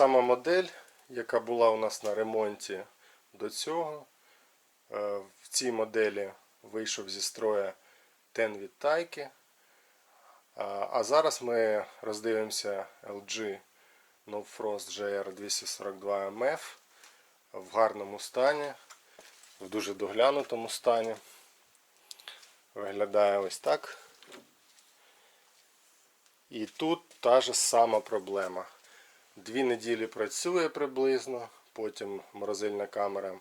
модель, яка була у нас на ремонті до цього. Е, В цій моделі вийшов зі строя тен від Тайки. А зараз ми роздивимося LG No Frost GR242 MF в гарному стані, в дуже доглянутому стані. Виглядає ось так. І тут та ж сама проблема. Дві неділі працює приблизно, потім морозильна камера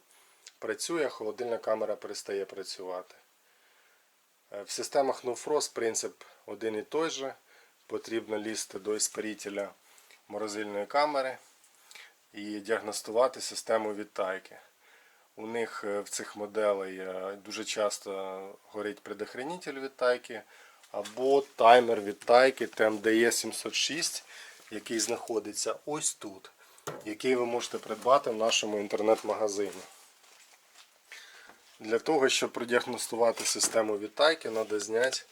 працює, холодильна камера перестає працювати. Е, В системах No Frost принцип один і той же. Потрібно лізти до іспарителя морозильної камери і діагностувати систему відтайки. У них е, в цих моделей е, дуже часто горить предохранитель відтайки або таймер відтайки TMDE 706, який знаходиться ось тут, який ви можете придбати в нашому інтернет-магазині. Для того, щоб продіагностувати систему відтайки, треба зняти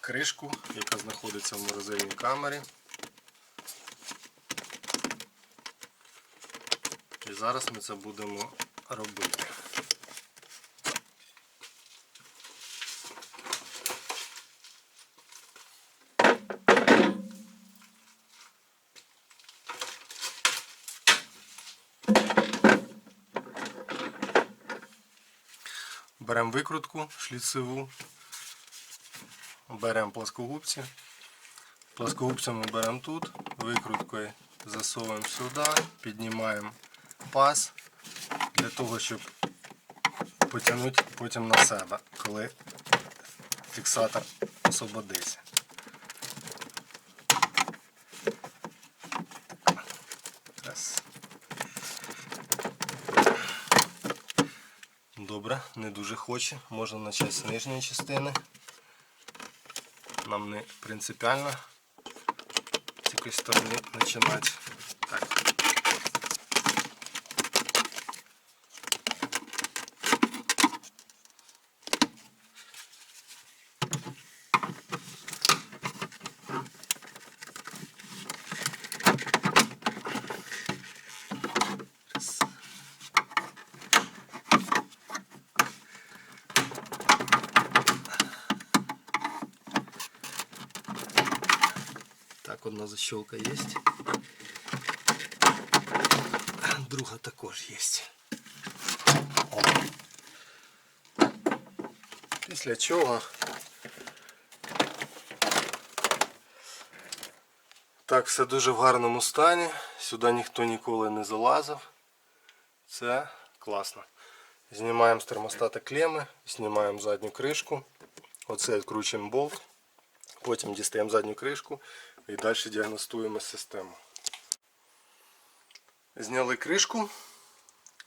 кришку, яка знаходиться в морозильній камері. І зараз ми це будемо робити. Беремо викрутку шліцеву, беремо плоскогубці. Плоскогубцями беремо тут, викруткою засовуємо сюди, піднімаємо паз для того, щоб потягнути потім на себе, коли фіксатор освободиться. Добре, не дуже хоче. Можна почати з нижньої частини. Нам не принципіально з якоїсь сторони починати. Так. одна защелка є. Друга також є. О. Після чого так, все дуже в гарному стані. Сюди ніхто ніколи не залазив. Це класно. Знімаємо з термостата клеми, знімаємо задню кришку. Оце відкручуємо болт. Потім дістаємо задню кришку і далі діагностуємо систему. Зняли кришку.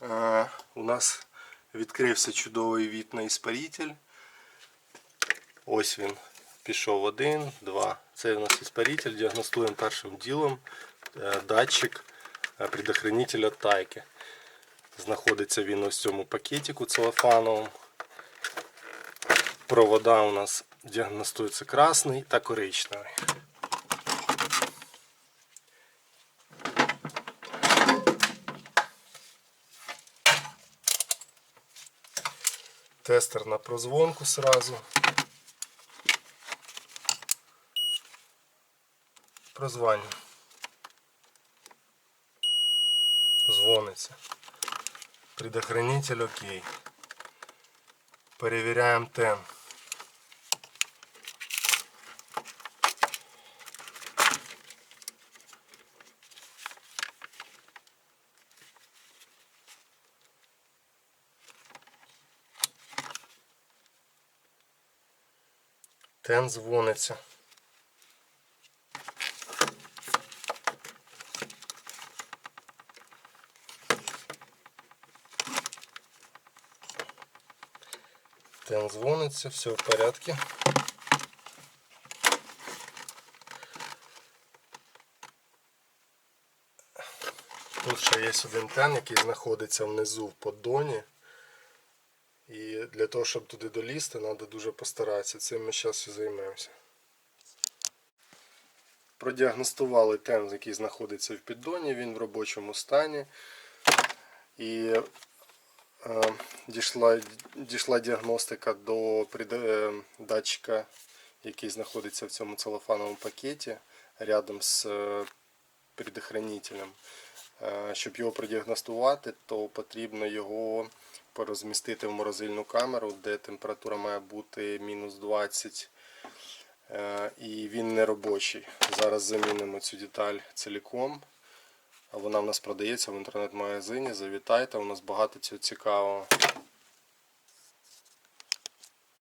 Е, У нас відкрився чудовий від на іспаритель. Ось він. Пішов один, два. Це у нас іспаритель. Діагностуємо першим ділом е, датчик е, предохранителя тайки. Знаходиться він ось в цьому пакетику целофановому. Провода у нас діагностується красний та коричневий. Тестер на прозвонку сразу. Прозвання. Дзвониться. Предохранитель окей. Перевіряємо тен. Тен дзвониться. Тен дзвониться, все в порядку. Тут ще є один тен, який знаходиться внизу в поддоні. Для того, щоб туди долізти, треба дуже постаратися. Цим ми зараз і займемося. Продіагностували тен, який знаходиться в піддоні, він в робочому стані. І е, дійшла, дійшла діагностика до е, датчика, який знаходиться в цьому целофановому пакеті рядом з е, предохранителем. Е, Щоб його продіагностувати, то потрібно його порозмістити в морозильну камеру, де температура має бути мінус 20 Е, і він не робочий. Зараз замінимо цю деталь ціліком. Вона в нас продається в інтернет-магазині. Завітайте, у нас багато цього цікавого.